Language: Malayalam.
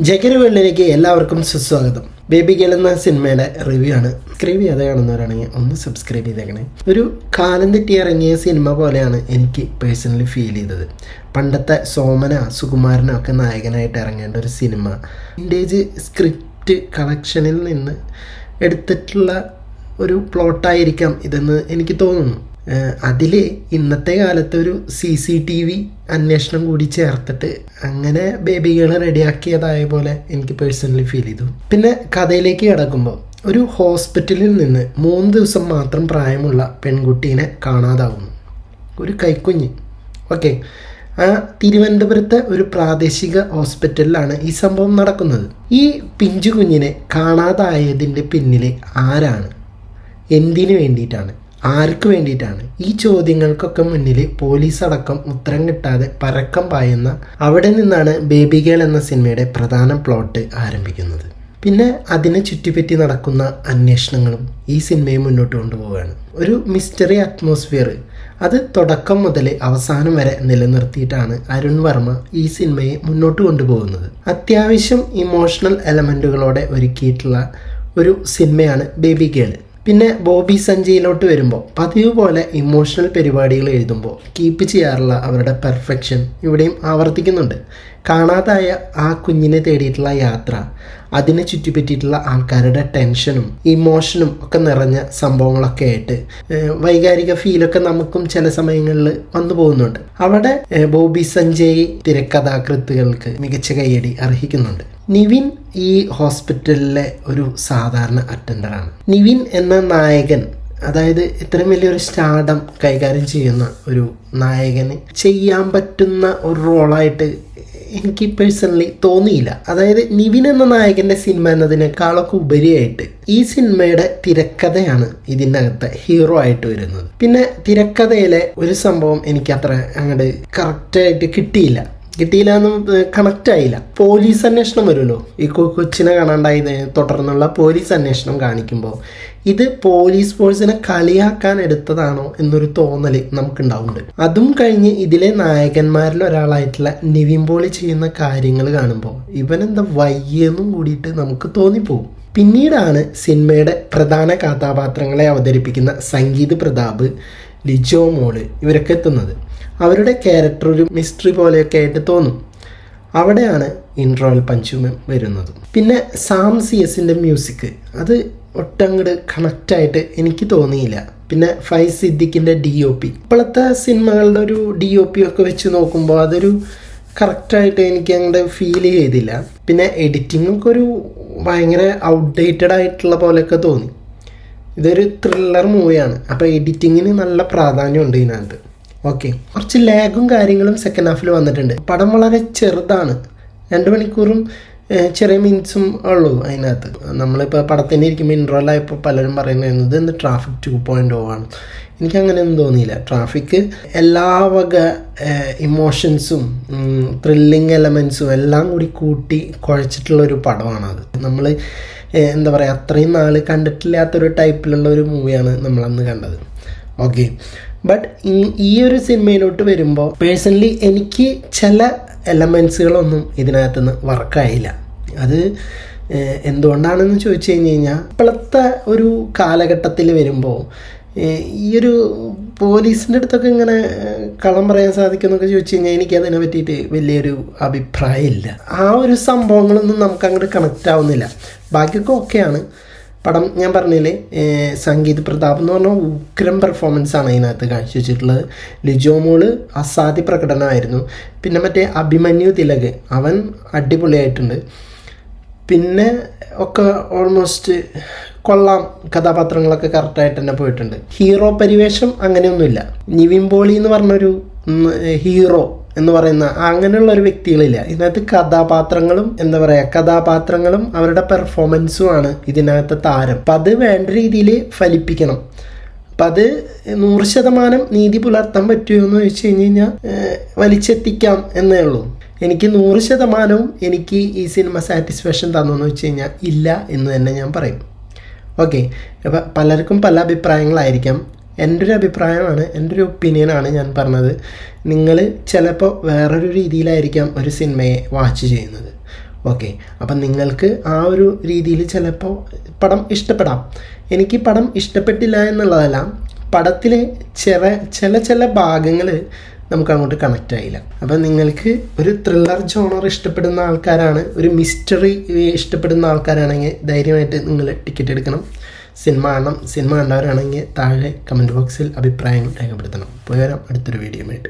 ജഗര് വെള്ളിലേക്ക് എല്ലാവർക്കും സുസ്വാഗതം. ബേബി ഗേൾ എന്ന സിനിമയുടെ റിവ്യൂ ആണ് സബ്സ്ക്രൈബ് ചെയ്യാതെ ഒന്ന് സബ്സ്ക്രൈബ് ചെയ്തേക്കണേ. ഒരു കാലം തെറ്റി ഇറങ്ങിയ സിനിമ പോലെയാണ് എനിക്ക് പേഴ്സണലി ഫീൽ ചെയ്തത്. പണ്ടത്തെ സോമന സുകുമാരനോ ഒക്കെ നായകനായിട്ട് ഇറങ്ങേണ്ട ഒരു സിനിമ. ഇൻഡേജ് സ്ക്രിപ്റ്റ് കളക്ഷനിൽ നിന്ന് എടുത്തിട്ടുള്ള ഒരു പ്ലോട്ടായിരിക്കാം ഇതെന്ന് എനിക്ക് തോന്നുന്നു. അതിൽ ഇന്നത്തെ കാലത്ത് ഒരു സി സി ടി വി അന്വേഷണം കൂടി ചേർത്തിട്ട് അങ്ങനെ ബേബികളെ റെഡിയാക്കിയതായ പോലെ എനിക്ക് പേഴ്സണലി ഫീൽ ചെയ്തു. പിന്നെ കഥയിലേക്ക് കിടക്കുമ്പോൾ ഒരു ഹോസ്പിറ്റലിൽ നിന്ന് മൂന്ന് ദിവസം മാത്രം പ്രായമുള്ള പെൺകുട്ടീനെ കാണാതാവുന്നു. ഒരു കൈക്കുഞ്ഞ്. ഓക്കെ. ആ തിരുവനന്തപുരത്തെ ഒരു പ്രാദേശിക ഹോസ്പിറ്റലിലാണ് ഈ സംഭവം നടക്കുന്നത്. ഈ പിഞ്ചു കുഞ്ഞിനെ കാണാതായതിന്റെ പിന്നിൽ ആരാണ്? എന്തിനു വേണ്ടിയിട്ടാണ്? ആർക്ക് വേണ്ടിയിട്ടാണ്? ഈ ചോദ്യങ്ങൾക്കൊക്കെ മുന്നിൽ പോലീസ് അടക്കം ഉത്തരം കിട്ടാതെ പരക്കം പായുന്ന അവിടെ നിന്നാണ് ബേബി ഗേൾ എന്ന സിനിമയുടെ പ്രധാന പ്ലോട്ട് ആരംഭിക്കുന്നത്. പിന്നെ അതിനെ ചുറ്റിപ്പറ്റി നടക്കുന്ന അന്വേഷണങ്ങളും ഈ സിനിമയെ മുന്നോട്ട് കൊണ്ടുപോവുകയാണ്. ഒരു മിസ്റ്ററി അറ്റ്മോസ്ഫിയർ. അത് തുടക്കം മുതൽ അവസാനം വരെ നിലനിർത്തിയിട്ടാണ് അരുൺ വർമ്മ ഈ സിനിമയെ മുന്നോട്ട് കൊണ്ടുപോകുന്നത്. അത്യാവശ്യം ഇമോഷണൽ എലമെന്റുകളോടെ ഒരുക്കിയിട്ടുള്ള ഒരു സിനിമയാണ് ബേബി ഗേൾ. പിന്നെ ബോബി സഞ്ജയിലോട്ട് വരുമ്പോൾ പതിവ് പോലെ ഇമോഷണൽ പരിപാടികൾ എഴുതുമ്പോൾ കീപ്പ് ചെയ്യാറുള്ള അവരുടെ പെർഫെക്ഷൻ ഇവിടെയും ആവർത്തിക്കുന്നുണ്ട്. കാണാതായ ആ കുഞ്ഞിനെ തേടിയിട്ടുള്ള യാത്ര അതിനെ ചുറ്റിപ്പറ്റിയിട്ടുള്ള ആൾക്കാരുടെ ടെൻഷനും ഇമോഷനും ഒക്കെ നിറഞ്ഞ സംഭവങ്ങളൊക്കെ ആയിട്ട് വൈകാരിക ഫീലൊക്കെ നമുക്കും ചില സമയങ്ങളിൽ വന്നു പോകുന്നുണ്ട്. അവിടെ ബോബി സഞ്ജയ് തിരക്കഥാകൃത്തുകൾക്ക് മികച്ച കയ്യടി അർഹിക്കുന്നുണ്ട്. നിവിൻ ഈ ഹോസ്പിറ്റലിലെ ഒരു സാധാരണ അറ്റൻഡറാണ് നിവിൻ എന്ന നായകൻ അതായത് ഇത്രയും വലിയൊരു സ്റ്റാർഡം കൈകാര്യം ചെയ്യുന്ന ഒരു നായകന് ചെയ്യാൻ പറ്റുന്ന ഒരു റോളായിട്ട് എനിക്ക് പേഴ്സണലി തോന്നിയില്ല. അതായത് നിവിൻ എന്ന നായകന്റെ സിനിമ എന്നതിനേക്കാളൊക്കെ ഉപരിയായിട്ട് ഈ സിനിമയുടെ തിരക്കഥയാണ് ഇതിനകത്തെ ഹീറോ ആയിട്ട് വരുന്നത്. പിന്നെ തിരക്കഥയിലെ ഒരു സംഭവം എനിക്ക് അത്ര അങ്ങോട്ട് കറക്റ്റായിട്ട് കിട്ടിയില്ല. കിട്ടിയില്ല എന്ന് കണക്റ്റ് ആയില്ല. പോലീസ് അന്വേഷണം വരുമല്ലോ. ഈ കൊച്ചിനെ കാണാണ്ടായതിനെ തുടർന്നുള്ള പോലീസ് അന്വേഷണം കാണിക്കുമ്പോൾ ഇത് പോലീസ് ഫോഴ്സിനെ കളിയാക്കാൻ എടുത്തതാണോ എന്നൊരു തോന്നൽ നമുക്കുണ്ടാവുന്നുണ്ട്. അതും കഴിഞ്ഞ് ഇതിലെ നായകന്മാരിൽ ഒരാളായിട്ടുള്ള നിവിൻ പോളി ചെയ്യുന്ന കാര്യങ്ങൾ കാണുമ്പോൾ ഇവനെന്താ വയ്യെന്നും കൂടിയിട്ട് നമുക്ക് തോന്നിപ്പോകും. പിന്നീടാണ് സിനിമയുടെ പ്രധാന കഥാപാത്രങ്ങളെ അവതരിപ്പിക്കുന്ന സംഗീത് പ്രതാപ് ലിജോ മോൾ ഇവരൊക്കെ എത്തുന്നത്. അവരുടെ ക്യാരക്ടർ ഒരു മിസ്റ്ററി പോലെയൊക്കെ ആയിട്ട് തോന്നും. അവിടെയാണ് ഇൻട്രോയിൽ പഞ്ചുമം വരുന്നത്. പിന്നെ സാം സി എസിന്റെ മ്യൂസിക് അത് ഒട്ടങ്ങട് കണക്റ്റായിട്ട് എനിക്ക് തോന്നിയില്ല. പിന്നെ ഫൈസ് സിദ്ദിഖിന്റെ ഡി ഒ പി ഇപ്പോഴത്തെ സിനിമകളുടെ ഒരു ഡി ഒ പി ഒക്കെ വെച്ച് നോക്കുമ്പോൾ അതൊരു കറക്റ്റായിട്ട് എനിക്ക് അങ്ങോട്ട് ഫീൽ ചെയ്തില്ല. പിന്നെ എഡിറ്റിങ്ങൊക്കെ ഒരു ഭയങ്കര ഔട്ട്ഡേറ്റഡ് ആയിട്ടുള്ള പോലെയൊക്കെ തോന്നി. ഇതൊരു ത്രില്ലർ മൂവിയാണ് അപ്പോൾ എഡിറ്റിങ്ങിന് നല്ല പ്രാധാന്യമുണ്ട് ഇതിനകത്ത്. ഓക്കെ കുറച്ച് ലാഗും കാര്യങ്ങളും സെക്കൻഡ് ഹാഫിൽ വന്നിട്ടുണ്ട്. പടം വളരെ ചെറുതാണ്. രണ്ട് മണിക്കൂറും ചെറിയ മിനിറ്റ്സും ഉള്ളൂ അതിനകത്ത്. നമ്മളിപ്പോൾ പടത്തിന്റെ ഇരിക്കുമ്പോൾ ഇൻട്രോലായപ്പോൾ പലരും പറയുന്നത് ഇന്ന് ട്രാഫിക് ടു പോയിന്റ് ഓ ആണ്. എനിക്ക് തോന്നിയില്ല. ട്രാഫിക് എല്ലാ വക ഇമോഷൻസും ത്രില്ലിങ് എലമെൻസും എല്ലാം കൂടി കൂട്ടി കുഴച്ചിട്ടുള്ള ഒരു പടമാണത് നമ്മൾ എന്താ പറയുക അത്രയും നാൾ കണ്ടിട്ടില്ലാത്തൊരു ടൈപ്പിലുള്ള ഒരു മൂവിയാണ് നമ്മളന്ന് കണ്ടത്. ഓക്കെ ബട്ട് ഈ ഒരു സിനിമയിലോട്ട് വരുമ്പോൾ പേഴ്സണലി എനിക്ക് ചില എലമെൻസുകളൊന്നും ഇതിനകത്തുനിന്ന് വർക്കായില്ല അത് എന്തുകൊണ്ടാണെന്ന് ചോദിച്ചു കഴിഞ്ഞ് കഴിഞ്ഞാൽ ഇപ്പോഴത്തെ ഒരു കാലഘട്ടത്തിൽ വരുമ്പോൾ ഈ ഒരു പോലീസിന്റെ അടുത്തൊക്കെ ഇങ്ങനെ കളം പറയാൻ സാധിക്കുമെന്നൊക്കെ ചോദിച്ചു കഴിഞ്ഞാൽ എനിക്ക് അതിനെ പറ്റിയിട്ട് വലിയൊരു അഭിപ്രായമില്ല. ആ ഒരു സംഭവങ്ങളൊന്നും നമുക്ക് അങ്ങോട്ട് കണക്റ്റ് ആവുന്നില്ല. ബാക്കിയൊക്കെ ഓക്കെയാണ് പടം ഞാൻ പറഞ്ഞില്ലേ സംഗീത് പ്രതാപ് എന്ന് പറഞ്ഞ ഉഗ്രം പെർഫോമൻസ് ആണ് അതിനകത്ത് കാഴ്ചവെച്ചിട്ടുള്ളത്. ലിജോ മോൾ അസാധ്യ പ്രകടനമായിരുന്നു. പിന്നെ മറ്റേ അഭിമന്യു തിലക് അവൻ അടിപൊളിയായിട്ടുണ്ട്. പിന്നെ ഒക്കെ ഓൾമോസ്റ്റ് കൊള്ളാം കഥാപാത്രങ്ങളൊക്കെ കറക്റ്റായിട്ട് തന്നെ പോയിട്ടുണ്ട്. ഹീറോ പരിവേഷം അങ്ങനെയൊന്നുമില്ല. നിവിൻ പോളി എന്ന് പറഞ്ഞൊരു ഹീറോ എന്ന് പറയുന്ന അങ്ങനെയുള്ള ഒരു വ്യക്തികളില്ല. ഇതിനകത്ത് കഥാപാത്രങ്ങളും എന്താ പറയുക കഥാപാത്രങ്ങളും അവരുടെ പെർഫോമൻസും ആണ് ഇതിനകത്തെ താരം. അപ്പം അത് വേണ്ട രീതിയിൽ ഫലിപ്പിക്കണം. അപ്പം അത് നൂറ് ശതമാനം നീതി പുലർത്താൻ പറ്റുമോ എന്ന് ചോദിച്ചു കഴിഞ്ഞ് കഴിഞ്ഞാൽ വലിച്ചെത്തിക്കാം എന്നേ ഉള്ളൂ. എനിക്ക് നൂറ് ശതമാനവും എനിക്ക് ഈ സിനിമ സാറ്റിസ്ഫാക്ഷൻ തന്നെന്ന് വെച്ച് കഴിഞ്ഞാൽ ഇല്ല എന്ന് തന്നെ ഞാൻ പറയും. ഓക്കെ അപ്പം പലർക്കും പല അഭിപ്രായങ്ങളായിരിക്കാം. എന്റെ ഒരു അഭിപ്രായമാണ് എന്റെ ഒരു ഒപ്പീനിയനാണ് ഞാൻ പറഞ്ഞത്. നിങ്ങൾ ചിലപ്പോൾ വേറൊരു രീതിയിലായിരിക്കാം ഒരു സിനിമയെ വാച്ച് ചെയ്യുന്നത്. ഓക്കെ അപ്പം നിങ്ങൾക്ക് ആ ഒരു രീതിയിൽ ചിലപ്പോൾ പടം ഇഷ്ടപ്പെടാം. എനിക്ക് പടം ഇഷ്ടപ്പെട്ടില്ല എന്നുള്ളതല്ല പടത്തിലെ ചില ചില ചില ഭാഗങ്ങൾ നമുക്ക് അങ്ങോട്ട് കണക്റ്റ് ആയില്ല. അപ്പം നിങ്ങൾക്ക് ഒരു ത്രില്ലർ ജോണർ ഇഷ്ടപ്പെടുന്ന ആൾക്കാരാണ് ഒരു മിസ്റ്ററി ഇഷ്ടപ്പെടുന്ന ആൾക്കാരാണെങ്കിൽ ധൈര്യമായിട്ട് നിങ്ങൾ ടിക്കറ്റ് എടുക്കണം. സിനിമ കാണണം സിനിമ കണ്ടവരാണെങ്കിൽ താഴെ കമന്റ് ബോക്സിൽ അഭിപ്രായങ്ങൾ രേഖപ്പെടുത്തണം. പോയി വരാം അടുത്തൊരു വീഡിയോ ആയിട്ട്.